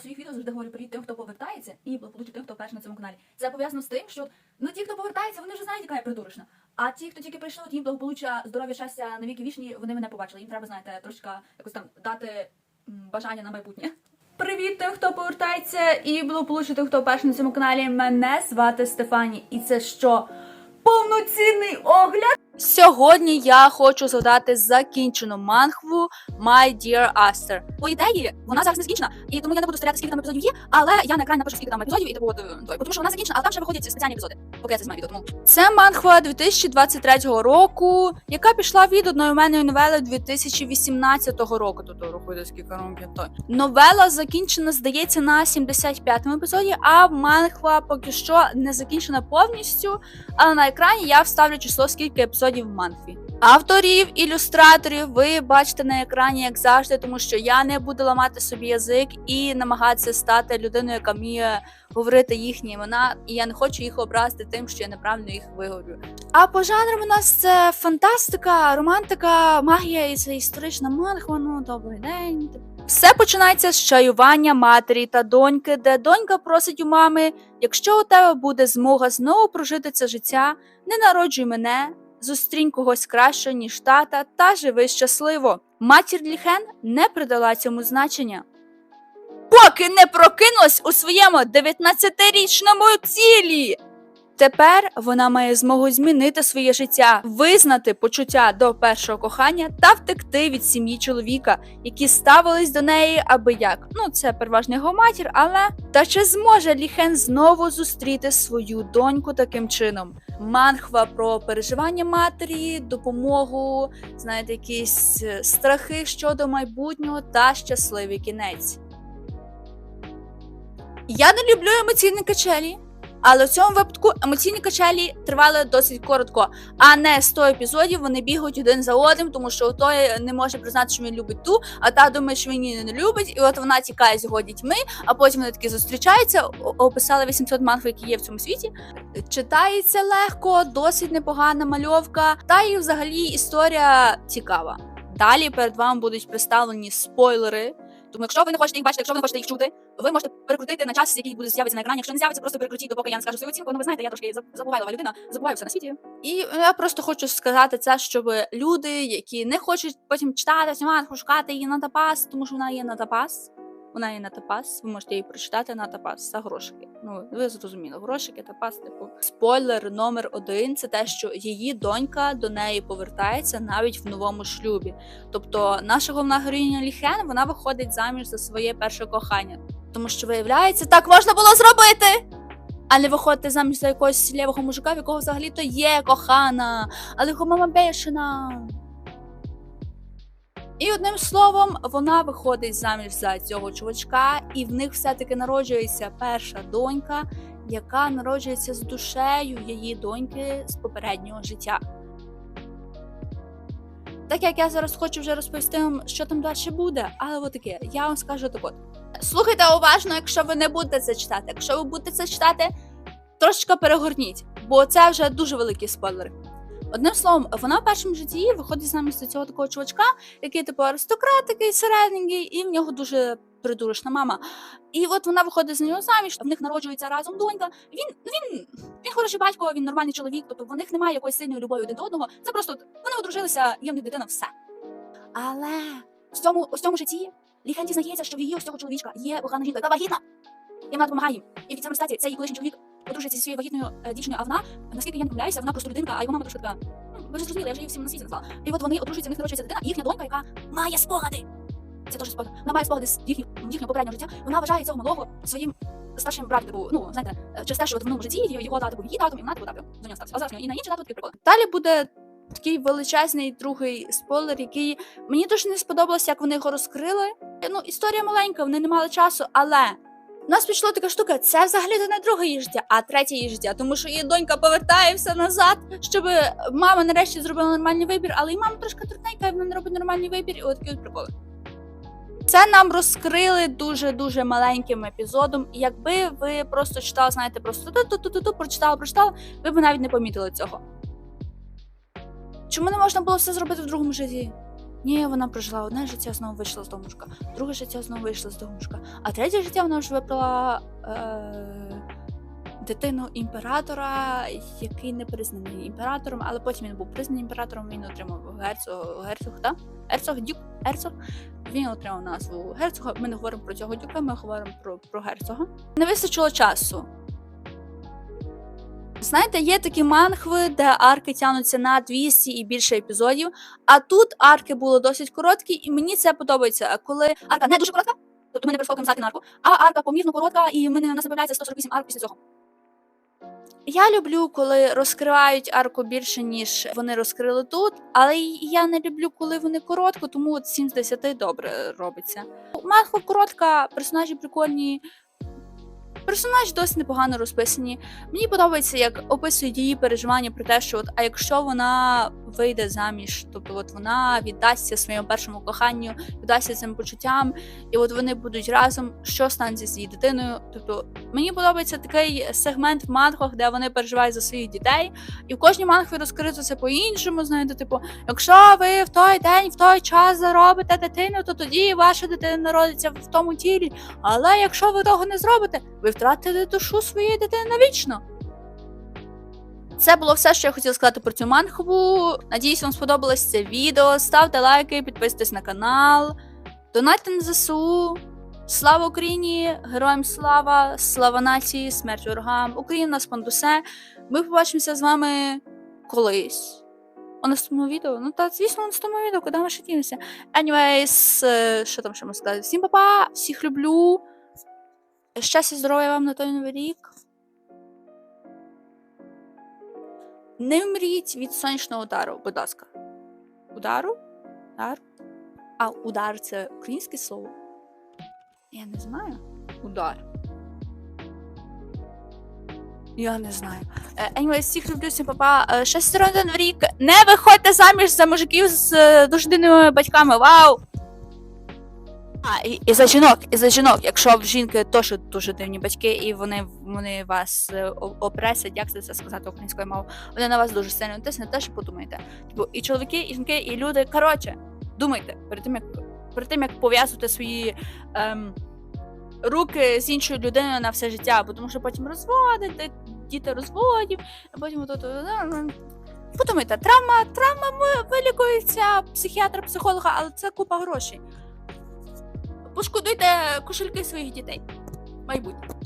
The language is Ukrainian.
своїх відео завжди говорю привіт тим, хто повертається, і благополуччя тим, хто вперше на цьому каналі. Це пов'язано з тим, що ну ті, хто повертається, вони вже знають, яка я придурочна. А ті, хто тільки прийшов, їм благополуччя, здоров'я, щастя на віки вічні, вони мене побачили. Їм треба, знаєте, трошки якось там дати бажання на майбутнє. Привіт тим, хто повертається, і благополуччя тим, хто вперше на цьому каналі. Мене звати Стефані, і це що? Повноцінний огляд. Сьогодні я хочу згадати закінчену мангву My Dear Aster. По ідеї, вона зараз не закінчена, і тому я не буду стріляти, скільки там епізодів є, але я на екрані напишу, скільки там епізодів, і типу, от, е, той, тому що вона закінчена, але там ще виходять спеціальні епізоди. Поки я це знімаю відео, тому. Це мангва 2023 року, яка пішла від одноіменної новели 2018 року. Тут рахуйте, скільки років той. Новела закінчена, здається, на 75-му епізоді, а мангва поки що не закінчена повністю. Але на екрані я вставлю число, скільки епізодів в мангві. Авторів, ілюстраторів ви бачите на екрані, як завжди, тому що я не буду ламати собі язик і намагатися стати людиною, яка вміє говорити їхні імена, і я не хочу їх образити тим, що я неправильно їх виговорю. А по жанрам у нас це фантастика, романтика, магія і це історична мангва. Ну добрий день. Все починається з чаювання матері та доньки, де донька просить у мами: якщо у тебе буде змога знову прожити це життя, не народжуй мене, зустрінь когось краще, ніж тата, та живи щасливо. Матір Ліхен не придала цьому значення. Поки не прокинулась у своєму 19-річному тілі. Тепер вона має змогу змінити своє життя, визнати почуття до першого кохання та втекти від сім'ї чоловіка, які ставились до неї аби як. Ну, це переважно його матір, але та чи зможе Ліхен знову зустріти свою доньку таким чином? Манхва про переживання матері, допомогу, знаєте, якісь е, страхи щодо майбутнього та щасливий кінець. Я не люблю емоційні качелі. Але в цьому випадку емоційні качелі тривали досить коротко, а не 100 епізодів вони бігають один за одним, тому що той не може признати, що він любить ту, а та думає, що він її не любить, і от вона тікає з його дітьми, а потім вони такі зустрічаються. Описали 800 манг, які є в цьому світі. Читається легко, досить непогана мальовка, та і взагалі історія цікава. Далі перед вами будуть представлені спойлери. Тому, якщо ви не хочете їх бачити, якщо ви не хочете їх чути, ви можете перекрутити на час, який буде з'явитися на екрані. Якщо не з'явиться, просто перекрутіть, допоки я не скажу свою оцінку. Ну ви знаєте, я трошки заб- забувайлива людина, забуваю все на світі. І я просто хочу сказати це, щоб люди, які не хочуть потім читати знімати, шукати її на тапас, тому що вона є на тапас. Вона є на тапас, ви можете її прочитати на тапас за грошики. Ну ви зрозуміли, грошики, тапас, типу. Спойлер номер один це те, що її донька до неї повертається навіть в новому шлюбі. Тобто наша головна героїня Ліхен вона виходить заміж за своє перше кохання. Тому що виявляється, так можна було зробити. А не виходити заміж за якогось лівого мужика, в якого взагалі-то є кохана, але його мама бешена. І одним словом, вона виходить заміж за цього чувачка, і в них все-таки народжується перша донька, яка народжується з душею її доньки з попереднього життя. Так як я зараз хочу вже розповісти вам, що там далі буде, але от таке, я вам скажу так от. Слухайте уважно, якщо ви не будете це читати. Якщо ви будете це читати, трошечки перегорніть, бо це вже дуже великі спойлери. Одним словом, вона в першому житті виходить замість цього такого чувачка, який типу аристократ, такий середненький, і в нього дуже придурочна мама. І от вона виходить з нього заміж, в них народжується разом донька. Він він, він хороший батько, він нормальний чоловік, тобто в них немає якоїсь сильної любові один до одного. Це просто вони одружилися, в них дитина, все. Але в цьому, в цьому житті Ліхен дізнається, що в її ось цього чоловічка є кохана жінка, яка вагітна. І вона допомагає їм. І від цього статі цей колишній чоловік одружується зі своєю вагітною е, дівчиною, а вона, наскільки я не помиляюся, вона просто людинка, а його мама трошки така. Ви ж зрозуміли, я вже її всім на світі назвала. І от вони одружуються, в них народжується дитина, і їхня донька, яка має спогади. Це теж спогади. Вона має спогади з їхніх, їхнього попереднього життя. Вона вважає цього малого своїм старшим братом, типу, ну, знаєте, е, через те, що от в минулому житті його тато був її татом, і вона типу татом до нього стався. А зараз і на інший тато такий прикол. Далі буде такий величезний другий спойлер, який мені дуже не сподобалося, як вони його розкрили. Ну, історія маленька, вони не мали часу, але у нас пішла така штука, це взагалі не друге її а третє життя, тому що її донька повертає все назад, щоб мама нарешті зробила нормальний вибір, але і мама трошки трудненька, і вона не робить нормальний вибір, і от такі от приколи. Це нам розкрили дуже дуже маленьким епізодом. І якби ви просто читали, знаєте, просто ту-ту-ту-ту, прочитали, прочитали, ви б навіть не помітили цього. Чому не можна було все зробити в другому житті? Ні, вона прожила одне життя, знову вийшла з домушка, друге життя знову вийшла з домушка, а третє життя вона вже вибрала е, дитину імператора, який не признаний імператором, але потім він був признаний імператором, він отримав герцог, герцог, та? Герцог, дюк, герцог. Він отримав назву герцога. Ми не говоримо про цього дюка, ми говоримо про, про герцога. Не вистачило часу. Знаєте, є такі манхви, де арки тягнуться на 200 і більше епізодів. А тут арки були досить короткі, і мені це подобається. А Коли арка не дуже коротка, тобто ми не перескокуємо з на арку, а арка помірно коротка, і ми не у нас з'являється 148 арк після цього. Я люблю, коли розкривають арку більше, ніж вони розкрили тут, але я не люблю, коли вони коротко, тому от 7 з 10 добре робиться. Манхва коротка, персонажі прикольні. Персонажі досить непогано розписані. Мені подобається, як описують її переживання про те, що от, а якщо вона вийде заміж, тобто от вона віддасться своєму першому коханню, віддасться цим почуттям, і от вони будуть разом, що станеться з її дитиною. Тобто мені подобається такий сегмент в манхвах, де вони переживають за своїх дітей, і в кожній манхві розкрито це по-іншому. Знаєте, типу, якщо ви в той день, в той час заробите дитину, то тоді ваша дитина народиться в тому тілі. Але якщо ви того не зробите, ви втратите душу своєї дитини навічно. Це було все, що я хотіла сказати про цю манхву. Надіюсь, вам сподобалось це відео. Ставте лайки, підписуйтесь на канал, донайте на ЗСУ. Слава Україні! Героям слава! Слава нації, смерть ворогам! Україна нас понад усе. Ми побачимося з вами колись. У наступному відео. Ну та звісно, у наступному відео, куди ми ще дінемося. Anyways, е, що там ще можна сказати? Всім па-па, всіх люблю. Щастя, здоров'я вам на той новий рік. Не вмріть від сонячного удару, будь ласка. Удару? Удар? А, удар це українське слово? Я не знаю. Удар. Я не знаю. Е, Anyway, всіх люблю, всім папа. Е, здоров'я на новий рік. Не виходьте заміж за мужиків з е, дуже дивними батьками. Вау! А, і, і за жінок, і за жінок, якщо в жінки теж дуже дивні батьки, і вони, вони вас е, опресять, як це сказати українською мовою, вони на вас дуже сильно тиснуть, теж подумайте. Типу, і чоловіки, і жінки, і люди. Коротше, думайте перед тим, як перед тим, як пов'язувати свої ем, руки з іншою людиною на все життя, бо тому що потім розводити, діти розводів, а потім тут. Подумайте, травма, травма ми- вилікується психіатра, психолога, але це купа грошей пошкодуйте кошельки своїх дітей. Майбутнє.